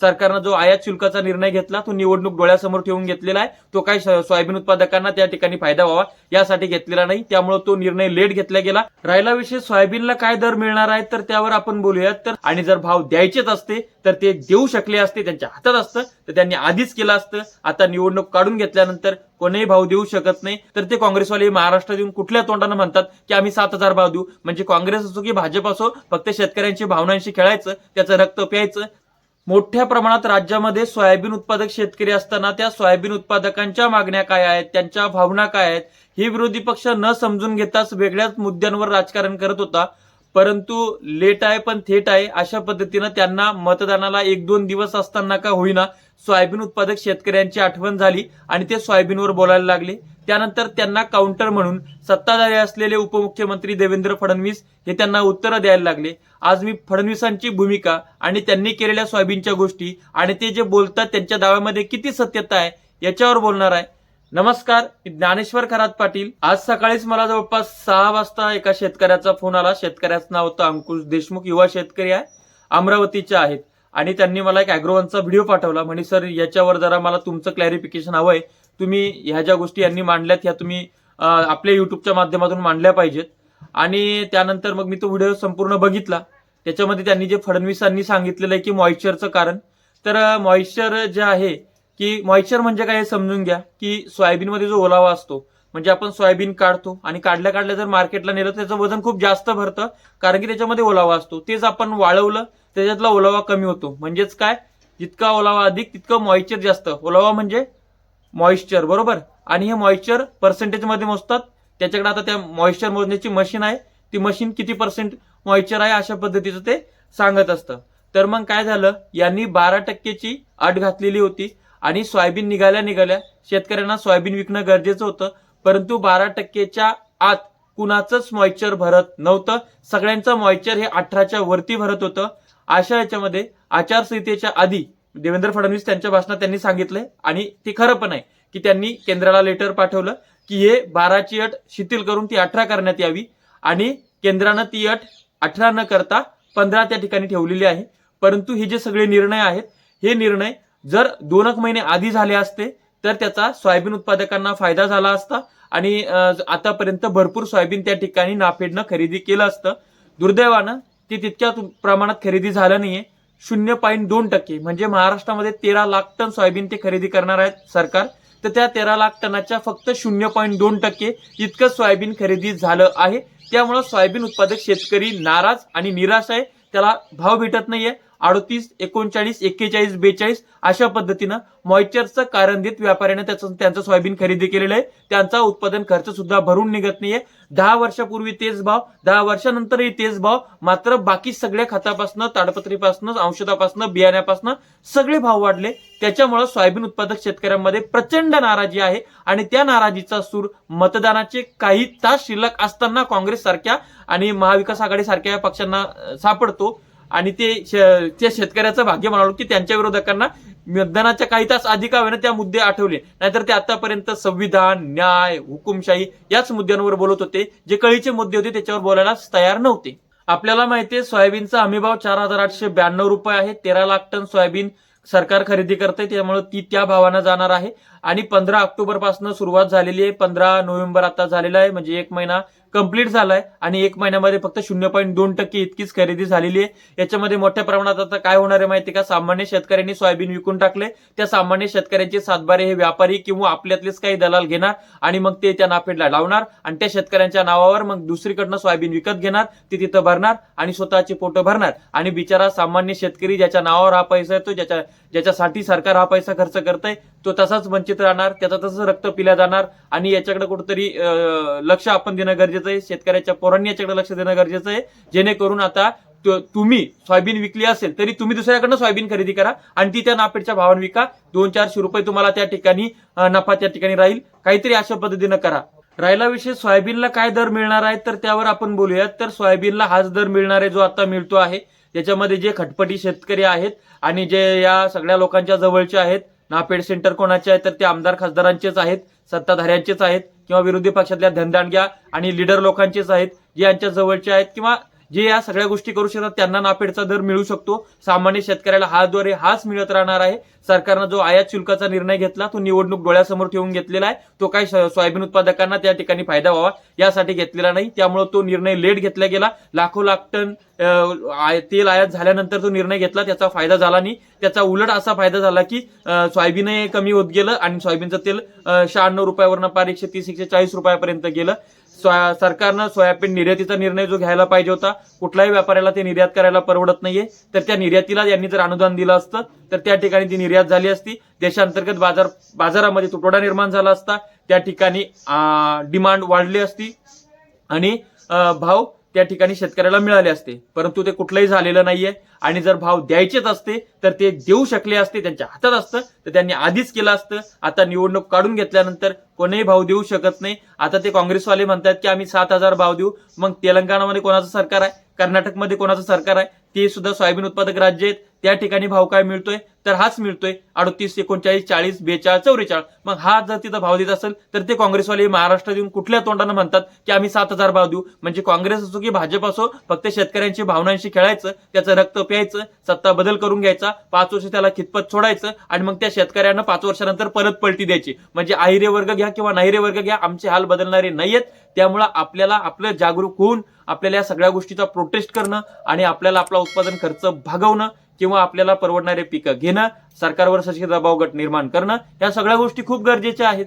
सरकारनं जो आयात शुल्काचा निर्णय घेतला तो निवडणूक डोळ्यासमोर ठेवून घेतलेला आहे. तो काही सोयाबीन उत्पादकांना त्या ठिकाणी फायदा व्हावा यासाठी घेतलेला नाही. त्यामुळे तो निर्णय लेट घेतला गेला. राहिला विषय सोयाबीनला काय दर मिळणार आहे तर त्यावर आपण बोलूयात. तर आणि जर भाव द्यायचेच असते तर ते देऊ शकले असते त्यांच्या हातात असतं तर त्यांनी आधीच केलं असतं. आता निवडणूक काढून घेतल्यानंतर कोणीही भाव देऊ शकत नाही. तर ते काँग्रेसवाले महाराष्ट्रात येऊन कुठल्या तोंडानं म्हणतात की आम्ही सात हजार भाव देऊ? म्हणजे काँग्रेस असो की भाजप असो फक्त शेतकऱ्यांची भावनांशी खेळायचं त्याचं रक्त प्यायचं मोठ्या प्रमाणात राज्यामध्ये सोयाबीन उत्पादक शेतकरी असताना त्या सोयाबीन उत्पादकांच्या मागण्या काय आहेत त्यांच्या भावना काय आहेत हे विरोधी पक्ष न समजून घेताच वेगळ्याच मुद्द्यांवर राजकारण करत होता. परंतु लेट आहे पण थेट आहे अशा पद्धतीनं त्यांना मतदानाला एक दोन दिवस असताना का होईना सोयाबीन उत्पादक शेतकऱ्यांची आठवण झाली आणि ते सोयाबीनवर बोलायला लागले. त्यानंतर त्यांना काउंटर म्हणून सत्ताधारी असलेले उपमुख्यमंत्री देवेंद्र फडणवीस हे त्यांना उत्तरं द्यायला लागले. आज मी फडणवीसांची भूमिका आणि त्यांनी केलेल्या सोयाबीनच्या गोष्टी आणि ते जे बोलतात त्यांच्या दाव्यामध्ये किती सत्यता आहे याच्यावर बोलणार आहे. नमस्कार मी ज्ञानेश्वर खरात पाटील. आज सकाळीच मला जवळपास सहा वाजता एका शेतकऱ्याचा फोन आला. शेतकऱ्याचं नाव होतं अंकुश देशमुख. युवा शेतकरी आहे अमरावतीचे आहेत. आणि त्यांनी मला एक अॅग्रोवनचा व्हिडिओ पाठवला. म्हणे सर याच्यावर जरा मला तुमचं क्लॅरिफिकेशन हवं आहे तुम्ही ह्या ज्या गोष्टी यांनी मांडल्यात ह्या तुम्ही आपल्या युट्यूबच्या माध्यमातून मांडल्या पाहिजेत. आणि त्यानंतर मग मी तो व्हिडिओ संपूर्ण बघितला. त्याच्यामध्ये त्यांनी जे फडणवीसांनी सांगितलेलं आहे की मॉइश्चरचं कारण. तर मॉइश्चर जे आहे की मॉइश्चर म्हणजे काय हे समजून घ्या की सोयाबीनमध्ये जो ओलावा असतो म्हणजे आपण सोयाबीन काढतो आणि काढल्या काढल्या जर मार्केटला नेलं तर त्याचं वजन खूप जास्त भरतं कारण की त्याच्यामध्ये ओलावा असतो. तेच आपण वाळवलं त्याच्यातला ओलावा कमी होतो. म्हणजेच काय? जितका ओलावा अधिक तितकं मॉइश्चर जास्त. ओलावा म्हणजे मॉइश्चर बरोबर? आणि हे मॉइश्चर पर्सेंटेजमध्ये मोजतात. त्याच्याकडे आता त्या मॉइश्चर मोजण्याची मशीन आहे. ती मशीन किती पर्सेंट मॉइश्चर आहे अशा पद्धतीचं ते सांगत असतं. तर मग काय झालं? यांनी बारा टक्केची अट घातलेली होती. आणि सोयाबीन निघाल्या निघाल्या शेतकऱ्यांना सोयाबीन विकणं गरजेचं होतं. परंतु बारा टक्केच्या आत कुणाचंच मॉइश्चर भरत नव्हतं. सगळ्यांचं मॉइश्चर हे अठराच्या वरती भरत होतं. अशा याच्यामध्ये आचारसंहितेच्या आधी देवेंद्र फडणवीस त्यांच्या भाषणात त्यांनी सांगितलंय आणि ते खरं पण आहे की त्यांनी केंद्राला लेटर पाठवलं की हे बाराची अट शिथिल करून ती अठरा करण्यात यावी आणि केंद्रानं ती अट अठरा न करता पंधरा त्या ठिकाणी ठेवलेली आहे. परंतु हे जे सगळे निर्णय आहेत हे निर्णय जर दोन एक महिने आधी झाले असते तर त्याचा सोयाबीन उत्पादकांना फायदा झाला असता आणि आतापर्यंत भरपूर सोयाबीन त्या ठिकाणी नाफेडनं खरेदी केलं असतं. दुर्दैवानं ते तितक्या तु- प्रमाणात खरेदी झालं नाहीये. शून्य पॉईंट दोन टक्के. म्हणजे महाराष्ट्रामध्ये तेरा लाख टन सोयाबीन ते खरेदी करणार आहेत सरकार. तर त्या तेरा लाख टनाच्या फक्त शून्य पॉईंट दोन टक्के इतकं सोयाबीन खरेदी झालं आहे. त्यामुळं सोयाबीन उत्पादक शेतकरी नाराज आणि निराश आहे. त्याला भाव भेटत नाहीये. अडतीस एकोणचाळीस एक्केचाळीस बेचाळीस अशा पद्धतीनं मॉइचरचं कारण देत व्यापाऱ्याने त्याचं त्यांचं सोयाबीन खरेदी केलेलं आहे. त्यांचा उत्पादन खर्च सुद्धा भरून निघत नाहीये. दहा वर्षापूर्वी तेच भाव दहा वर्षानंतरही तेच भाव. मात्र बाकी सगळ्या खतापासनं ताडपत्रीपासनं औषधापासनं बियाण्यापासनं सगळे भाव वाढले. त्याच्यामुळे सोयाबीन उत्पादक शेतकऱ्यांमध्ये प्रचंड नाराजी आहे. आणि त्या नाराजीचा सूर मतदानाचे काही तास शिल्लक असताना काँग्रेस सारख्या आणि महाविकास आघाडी सारख्या पक्षांना सापडतो. आणि ते त्या शेतकऱ्याचं भाग्य म्हणालो की त्यांच्या विरोधकांना मतदानाच्या काही तास आधी का त्या मुद्दे आठवले. नाहीतर ते आतापर्यंत संविधान न्याय हुकुमशाही याच मुद्द्यांवर बोलत होते. जे कळीचे मुद्दे होते त्याच्यावर बोलायला तयार नव्हते. आपल्याला माहितीये सोयाबीनचा हमीभाव चार हजार आठशे ब्याण्णव रुपये आहे. तेरा लाख टन सोयाबीन सरकार खरेदी करते त्यामुळे ती त्या भावानं जाणार आहे. आणि पंधरा ऑक्टोबरपासून सुरुवात झालेली आहे. पंधरा नोव्हेंबर आता झालेला आहे. म्हणजे एक महिना कंप्लीट झालाय आणि एक महिन्यामध्ये फक्त शून्य पॉईंट दोन टक्के इतकीच खरेदी झालेली आहे. याच्यामध्ये मोठ्या प्रमाणात आता काय होणार आहे माहिती का? सामान्य शेतकऱ्यांनी सोयाबीन विकून टाकले. त्या सामान्य शेतकऱ्यांचे सातबारे हे व्यापारी किंवा आपल्यातलेच काही दलाल घेणार आणि मग ते त्या नाफेडला लावणार आणि त्या शेतकऱ्यांच्या नावावर मग दुसरीकडनं सोयाबीन विकत घेणार ते तिथं भरणार आणि स्वतःचे पोटं भरणार. आणि बिचारा सामान्य शेतकरी ज्याच्या नावावर हा पैसा येतो ज्याच्या ज्याच्यासाठी सरकार हा पैसा खर्च करतंय तो तसाच वंचित राहणार त्याचा तसंच रक्त पिल्या जाणार आणि याच्याकडे कुठेतरी लक्ष आपण देणं गरजेचं आहे. शेतकऱ्याच्या पोरांनी याच्याकडे लक्ष देणं गरजेचं आहे. जेणेकरून आता तुम्ही सोयाबीन विकली असेल तरी तुम्ही दुसऱ्याकडनं सोयाबीन खरेदी करा आणि ती त्या नापेडच्या भावान विका. दोन चारशे रुपये तुम्हाला त्या ठिकाणी नफा त्या ठिकाणी राहील. काहीतरी अशा पद्धतीनं करा. राहिला विषय सोयाबीनला काय दर मिळणार आहे तर त्यावर आपण बोलूयात. तर सोयाबीनला हाच दर मिळणार आहे जो आता मिळतो आहे. त्याच्यामध्ये जे खटपटी शेतकरी आहेत आणि जे या सगळ्या लोकांच्या जवळचे आहेत नापेड सेंटर कोणाचे आहेत तर ते आमदार खासदारांचेच आहेत सत्ताधाऱ्यांचेच आहेत. किंवा विरोधी पक्षातल्या धनदांडग्या आणि लिडर लोकांचेच आहेत जे यांच्या जवळचे आहेत किंवा जे या सगळ्या गोष्टी करू शकतात त्यांना नाफेडचा दर मिळू शकतो. सामान्य शेतकऱ्याला हा द्वारे हाच मिळत राहणार आहे. सरकारनं जो आयात शुल्काचा निर्णय घेतला तो निवडणूक डोळ्यासमोर ठेवून घेतलेला आहे. तो काही सोयाबीन उत्पादकांना त्या ठिकाणी फायदा व्हावा यासाठी घेतलेला नाही. त्यामुळे तो निर्णय लेट घेतला गेला. लाखो लाख टन तेल आयात झाल्यानंतर तो निर्णय घेतला त्याचा फायदा झाला नाही. त्याचा उलट असा फायदा झाला की अं, सोयाबीन कमी होत गेलं आणि सोयाबीनचं तेल शहाण्णव रुपयावरनं पार एकशे तीस एकशे चाळीस रुपयापर्यंत गेलं. सोया सरकारनं सोयाबीन निर्यातीचा निर्णय जो घ्यायला पाहिजे होता कुठल्याही व्यापाऱ्याला ते निर्यात करायला परवडत नाहीये. तर त्या निर्यातीला यांनी जर अनुदान दिलं असतं तर त्या ठिकाणी ती निर्यात झाली असती. देशांतर्गत बाजार बाजारामध्ये तुटवडा निर्माण झाला असता. त्या ठिकाणी डिमांड वाढली असती. आणि भाव त्या ठिकाणी शेतकऱ्याला मिळाले असते. परंतु ते कुठलंही झालेलं नाहीये. आणि जर भाव द्यायचेच असते तर ते देऊ शकले असते त्यांच्या हातात असतं. तर त्यांनी आधीच केलं असतं. आता निवडणूक काढून घेतल्यानंतर कोणीही भाव देऊ शकत नाही. आता ते काँग्रेसवाले म्हणतात की आम्ही सात हजार भाव देऊ. मग तेलंगणामध्ये कोणाचं सरकार आहे? कर्नाटकमध्ये कोणाचं सरकार आहे? ते सुद्धा सोयाबीन उत्पादक राज्य आहेत. त्या ठिकाणी भाव काय मिळतोय? तर हाच मिळतोय. अडतीस एकोणचाळीस चाळीस बेचाळीस चौवेचाळीस. मग हा जर तिथं भाव देत असेल तर ते काँग्रेसवाले महाराष्ट्रात येऊन कुठल्या तोंडानं म्हणतात की आम्ही सात हजार भाव देऊ? म्हणजे काँग्रेस असो की भाजप असो फक्त शेतकऱ्यांची भावनांशी खेळायचं त्याचं रक्त प्यायचं सत्ता बदल करून घ्यायचा पाच वर्ष त्याला खितपत सोडायचं आणि मग त्या शेतकऱ्यांना पाच वर्षानंतर परत पलटी द्यायची. म्हणजे आहिरे वर्ग घ्या किंवा नाहिरे वर्ग घ्या आमचे हाल बदलणारे नाहीयेत. त्यामुळं आपल्याला आपलं जागरूक होऊन आपल्याला या सगळ्या गोष्टीचा प्रोटेस्ट करणं आणि आपल्याला आपला उत्पादन खर्च भागवणं किंवा आपल्याला परवडणारे पिकं घेणं सरकारवर सशी दबाव गट निर्माण करणं या सगळ्या गोष्टी खूप गरजेच्या आहेत.